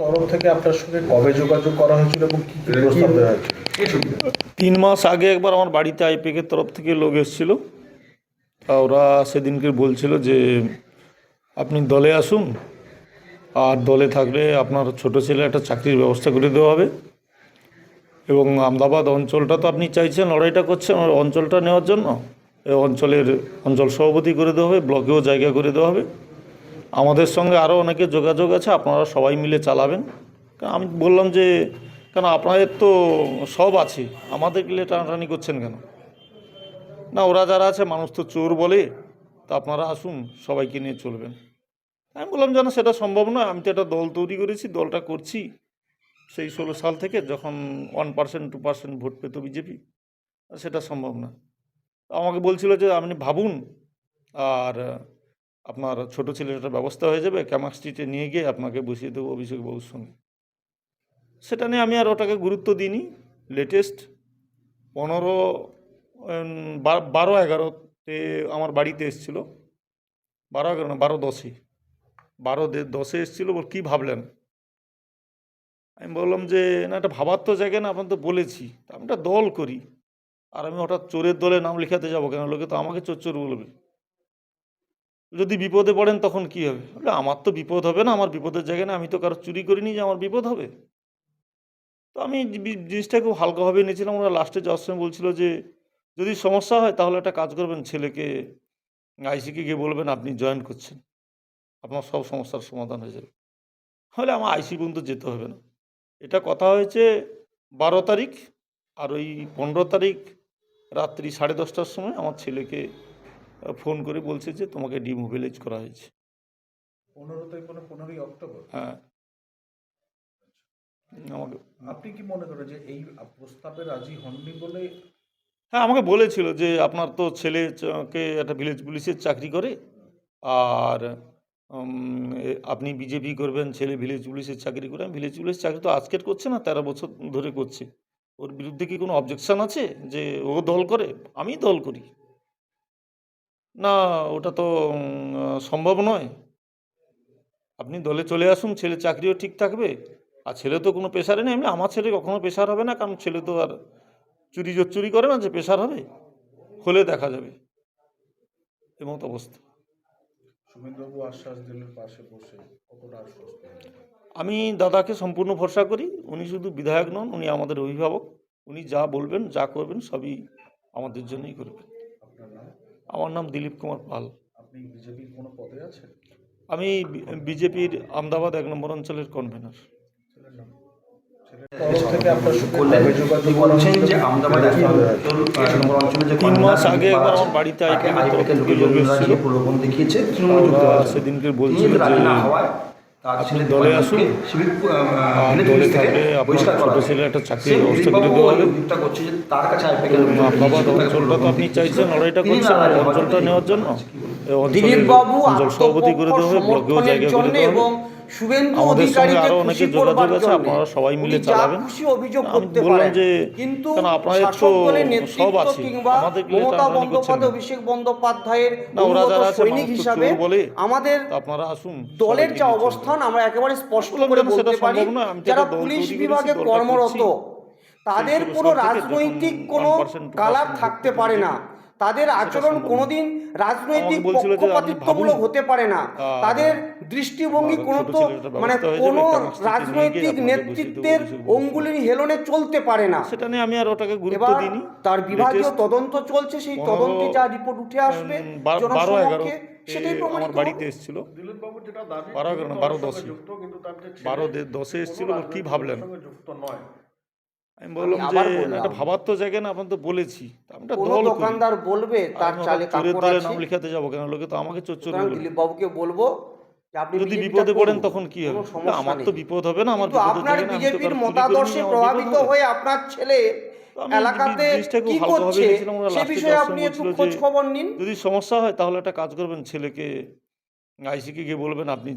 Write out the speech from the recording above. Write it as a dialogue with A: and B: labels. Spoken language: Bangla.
A: তরফ থেকে আপনার সঙ্গে কবে যোগাযোগ করা হয়েছিল এবং কি কি প্রস্তাব দেওয়া হয়েছিল?
B: তিন মাস আগে একবার আমার বাড়িতে আইপিকের তরফ থেকে লোক এসেছিল। তা ওরা সেদিনকে বলছিল যে আপনি দলে আসুন। আর দলে থাকলে আপনার ছোট ছেলে একটা চাকরির ব্যবস্থা করে দেওয়া হবে। এবং আমদাবাদ অঞ্চলটা তো আপনি চাইছেন লড়াইটা করছেন অঞ্চলটা নেওয়ার জন্য। এই অঞ্চলের অঞ্চল সভাপতি করে দেওয়া হবে ব্লকেও জায়গা করে দেওয়া হবে। আমাদের সঙ্গে আরও অনেকে যোগাযোগ আছে, আপনারা সবাই মিলে চালাবেন। আমি বললাম যে, কেন আপনাদের তো সব আছে, আমাদের গেলে টানাটানি করছেন কেন? না, ওরা যারা আছে, মানুষ তো চোর বলে, তা আপনারা আসুন, সবাইকে নিয়ে চলবেন। আমি বললাম, যেন সেটা সম্ভব নয়, আমি তো একটা দল তৈরি করেছি, দলটা করছি। সেই ষোলো সাল থেকে যখন one percent, two percent vote পেত বিজেপি সেটা সম্ভব না আমাকে বলছিল যে, আপনি ভাবুন, আর আপনার ছোট একটা ব্যবস্থা হয়ে যাবে ক্যামাক স্ট্রিটে নিয়ে গিয়ে আপনাকে বসিয়ে দেবো অভিষেক বাবুর সঙ্গে। সেটা নিয়ে আমি আর ওটাকে গুরুত্ব দিইনি। লেটেস্ট পনেরো বারো, এগারোতে আমার বাড়িতে এসেছিল। বারো, এগারো না, বারো, দশে। বারো দশে এসেছিল বল কী ভাবলেন? আমি বললাম যে, না, এটা ভাবার তো জায়গা না আপনার তো বলেছি। আমি একটা দল করি। আর আমি হঠাৎ চোরের দলে নাম লেখাতে যাব কেন? লোকে তো আমাকে চোর চোর বলবে। যদি বিপদে পড়েন তখন কি হবে? বলে, আমার তো বিপদ হবে না আমার বিপদের জায়গায় না আমি তো কারও চুরি করিনি যে আমার বিপদ হবে। তো আমি জিনিসটা খুব হালকাভাবে নিয়েছিলাম ওরা লাস্টে যাওয়ার সময় বলছিল যে যদি সমস্যা হয় তাহলে একটা কাজ করবেন ছেলেকে আইসিকে গিয়ে বলবেন আপনি জয়েন করছেন। আপনার সব সমস্যার সমাধান হয়ে যাবে। হলে আমার আইসি পর্যন্ত যেতে হবে না। এটা কথা হয়েছে বারো তারিখ আর ওই পনেরো তারিখ রাত্রি সাড়ে দশটার সময় আমার ছেলেকে ফোন করে বলছে যে তোমাকে ডিমোবিলাইজ করা হয়েছে।
A: পনেরো তারিখ পনেরোই অক্টোবর?
B: হ্যাঁ। আমাকে
A: আপনি কি মনে করেন যে এই প্রস্তাবে রাজি হননি বলে
B: হ্যাঁ আমাকে বলেছিল যে আপনার তো ছেলেকে একটা ভিলেজ পুলিশের চাকরি করে আর আপনি বিজেপি করবেন ছেলে ভিলেজ পুলিশের চাকরি করে আমি ভিলেজ পুলিশের চাকরি তো আজকের করছে না তেরো বছর ধরে করছে। ওর বিরুদ্ধে কি কোনো অবজেকশন আছে যে ও দল করে? আমি দল করি। না ওটা তো সম্ভব নয়। আপনি দলে চলে আসুন ছেলে চাকরিও ঠিক থাকবে। আর ছেলে তো কোনো পেশারে নেই এমনি আমার ছেলে কখনো পেশার হবে না কারণ ছেলে তো আর চুরি জোর চুরি করে না যে পেশার হবে হলে দেখা যাবে। এমত অবস্থা।
A: সুমিতবাবু আশ্বাস দিলেন পাশে বসে কতটা
B: আমি দাদাকে সম্পূর্ণ ভরসা করি উনি শুধু বিধায়ক নন উনি আমাদের অভিভাবক উনি যা বলবেন যা করবেন সবই আমাদের জন্যই করবেন। আমার নাম দিলীপ কুমার পাল।
A: আপনি বিজেপির কোনো পদে আছেন?
B: আমি বিজেপির আমদাবাদ এক নম্বর অঞ্চলের কনভেনার তিন মাস আগে একবার আমার বাড়িতে আইপিএল। সেদিনকে বলছিল যে আপনি দলে আসুন।
C: ভিলেজ
B: দলে থাকলে আপনার ছোট। ছেলে একটা চাকরির ব্যবস্থা করে দেওয়া হবে। আমদাবাদ অঞ্চলটা তো আপনি চাইছেন লড়াইটা করছেন অঞ্চলটা নেওয়ার জন্য অঞ্চলের অঞ্চল সভাপতি করে দেওয়া হবে ব্লকেও জায়গা করে দেওয়া হবে
D: শুভেন্দু
B: আরও অনেকে যোগাযোগ আছে, আপনারা সবাই মিলে চালাবেন।
D: খুশি অভিযোগ করতে পারেন। কিন্তু শাসক দলের
B: সব
D: নেতৃত্ব
B: আছে,
D: কিংবা মমতা বন্দ্যোপাধ্যায় অভিষেক বন্দ্যোপাধ্যায়ের
B: আছে,
D: সৈনিক হিসাবে আমাদের
B: আপনারা আসুন
D: দলের যা অবস্থান আমরা একেবারে স্পষ্ট করে বলতে পারি যারা পুলিশ বিভাগে কর্মরত তাদের কোনো রাজনৈতিক কোনো কালার থাকতে পারে না। তাদের আচরণ কোনোদিন রাজনৈতিক
B: বলছিল যে আপনি
D: পক্ষপাতিত্বমূলক হতে পারে না। তাদের দৃষ্টিভঙ্গি কোনো তো মানে কোনো রাজনৈতিক নেতৃত্বের। অঙ্গুলির হেলনে চলতে পারে না।
B: সেটা নিয়ে আমি আর ওটাকে গুরুত্ব দিইনি।
D: তার বিভাগীয় তদন্ত চলছে সেই তদন্তে যা রিপোর্ট উঠে আসবে
B: বারো এগারো
D: জনসমক্ষে সেটাই
B: আমার
D: প্রমাণিত
B: বাড়িতে। এসেছিল।
A: দিলীপবাবু যেটা দাবি
B: বারো এগারো বারো দশে। বারো দশে এসেছিল কি ভাবলেন?
A: যুক্ত নয়।
B: আমি বললাম যে। এটা ভাবার তো জায়গা না আপনার তো বলেছি। আমি একটা দল
D: দোকানদার বলবে তার চালে কাপড় আছে।
B: নাম লেখাতে যাব কেন? লোকে তো আমাকে চোর বলবে।
D: দিলীপ বাবুকে বলব আপনি
B: যদি বিপদে পড়েন তখন কি হবে? আমার তো বিপদ হবে না আমার বিপদের
D: আপনার বিজেপির মতাদর্শে প্রভাবিত হয়ে আপনার ছেলে এলাকাতে কি করছে সে বিষয়ে আপনি একটু খোঁজ খবর নিন।
B: যদি সমস্যা হয় তাহলে একটা কাজ করবেন ছেলেকে আইসিকে গিয়ে বলবেন আপনি